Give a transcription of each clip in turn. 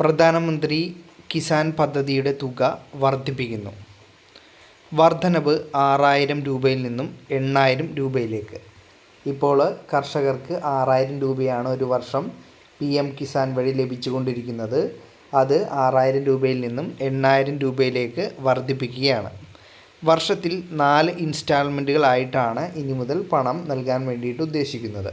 പ്രധാനമന്ത്രി കിസാൻ പദ്ധതിയുടെ തുക വർദ്ധിപ്പിക്കുന്നു. വർധനവ് ആറായിരം രൂപയിൽ നിന്നും എണ്ണായിരം രൂപയിലേക്ക്. ഇപ്പോൾ കർഷകർക്ക് ആറായിരം രൂപയാണ് ഒരു വർഷം പി എം കിസാൻ വഴി ലഭിച്ചുകൊണ്ടിരിക്കുന്നത്. അത് ആറായിരം രൂപയിൽ നിന്നും എണ്ണായിരം രൂപയിലേക്ക് വർദ്ധിപ്പിക്കുകയാണ്. വർഷത്തിൽ നാല് ഇൻസ്റ്റാൾമെന്റുകളായിട്ടാണ് ഇനി മുതൽ പണം നൽകാൻ വേണ്ടിയിട്ട് ഉദ്ദേശിക്കുന്നത്.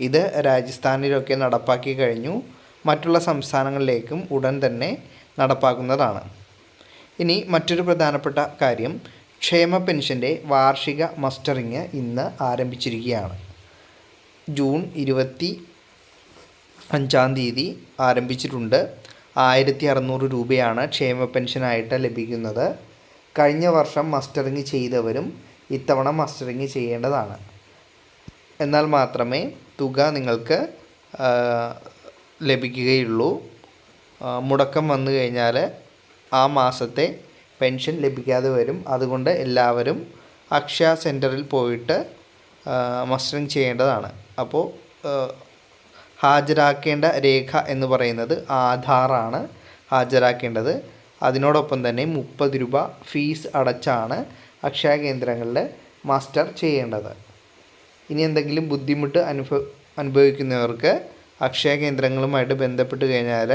ഇത് രാജസ്ഥാനിലൊക്കെ നടപ്പാക്കി കഴിഞ്ഞു. മറ്റുള്ള സംസ്ഥാനങ്ങളിലേക്കും ഉടൻ തന്നെ നടപ്പാക്കുന്നതാണ്. ഇനി മറ്റൊരു പ്രധാനപ്പെട്ട കാര്യം ക്ഷേമ പെൻഷന്റെ വാർഷിക മസ്റ്ററിങ് ഇന്ന് ആരംഭിച്ചിരിക്കുകയാണ്. ജൂൺ ഇരുപത്തി അഞ്ചാം തീയതി ആരംഭിച്ചിട്ടുണ്ട്. ആയിരത്തി അറുന്നൂറ് രൂപയാണ് ക്ഷേമ പെൻഷനായിട്ട് ലഭിക്കുന്നത്. കഴിഞ്ഞ വർഷം മസ്റ്ററിങ് ചെയ്തവരും ഇത്തവണ മസ്റ്ററിങ് ചെയ്യേണ്ടതാണ്. എന്നാൽ മാത്രമേ തുക നിങ്ങൾക്ക് ലഭിക്കുകയുള്ളൂ. മുടക്കം വന്നു കഴിഞ്ഞാൽ ആ മാസത്തെ പെൻഷൻ ലഭിക്കാതെ വരും. അതുകൊണ്ട് എല്ലാവരും അക്ഷയ സെന്ററിൽ പോയിട്ട് മസ്റ്ററിങ് ചെയ്യേണ്ടതാണ്. അപ്പോൾ ഹാജരാക്കേണ്ട രേഖ എന്ന് പറയുന്നത് ആധാറാണ് ഹാജരാക്കേണ്ടത്. അതിനോടൊപ്പം തന്നെ മുപ്പത് രൂപ ഫീസ് അടച്ചാണ് അക്ഷയ കേന്ദ്രങ്ങളിൽ മാസ്റ്റർ ചെയ്യേണ്ടത്. ഇനി എന്തെങ്കിലും ബുദ്ധിമുട്ട് അനുഭവ അനുഭവിക്കുന്നവർക്ക് അക്ഷയ കേന്ദ്രങ്ങളുമായിട്ട് ബന്ധപ്പെട്ട് കഴിഞ്ഞാൽ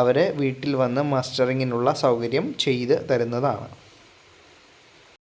അവർ വീട്ടിൽ വന്ന് മസ്റ്ററിങ്ങിനുള്ള സൗകര്യം ചെയ്ത് തരുന്നതാണ്.